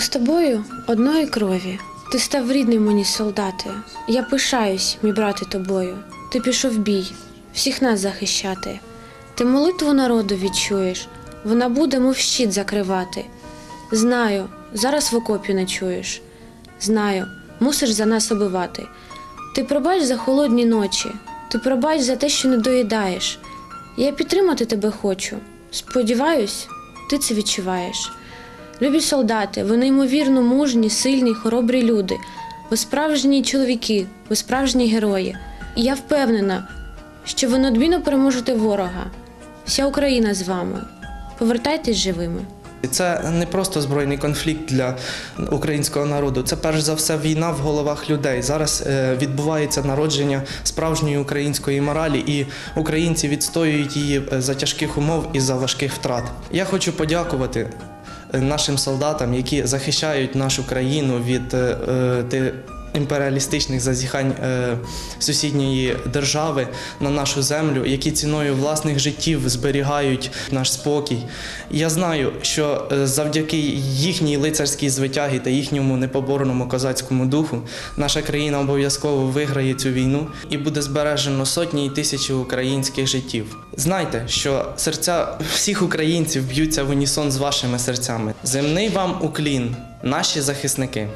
з тобою одної крові. Ти став рідним мені, солдати. Я пишаюсь, мій брате, тобою. Ти пішов бій, всіх нас захищати. Ти молитву народу відчуєш, вона буде, мов щит закривати. Знаю, зараз в окопі не чуєш. Знаю, мусиш за нас обивати. Ти пробач за холодні ночі, ти пробач за те, що не доїдаєш. Я підтримати тебе хочу. Сподіваюсь, ти це відчуваєш. Любі солдати, ви неймовірно мужні, сильні, хоробрі люди. Ви справжні чоловіки, ви справжні герої. І я впевнена, що ви неодмінно переможете ворога. Вся Україна з вами. Повертайтесь живими. Це не просто збройний конфлікт для українського народу. Це перш за все війна в головах людей. Зараз е, відбувається народження справжньої української моралі, і українці відстоюють її е, за тяжких умов і за важких втрат. Я хочу подякувати нашим солдатам, які захищають нашу країну від е, е, імперіалістичних зазіхань е, сусідньої держави на нашу землю, які ціною власних життів зберігають наш спокій. Я знаю, що е, завдяки їхній лицарській звитягі та їхньому непоборному козацькому духу наша країна обов'язково виграє цю війну і буде збережено сотні і тисячі українських життів. Знайте, що серця всіх українців б'ються в унісон з вашими серцями. Земний вам уклін, наші захисники.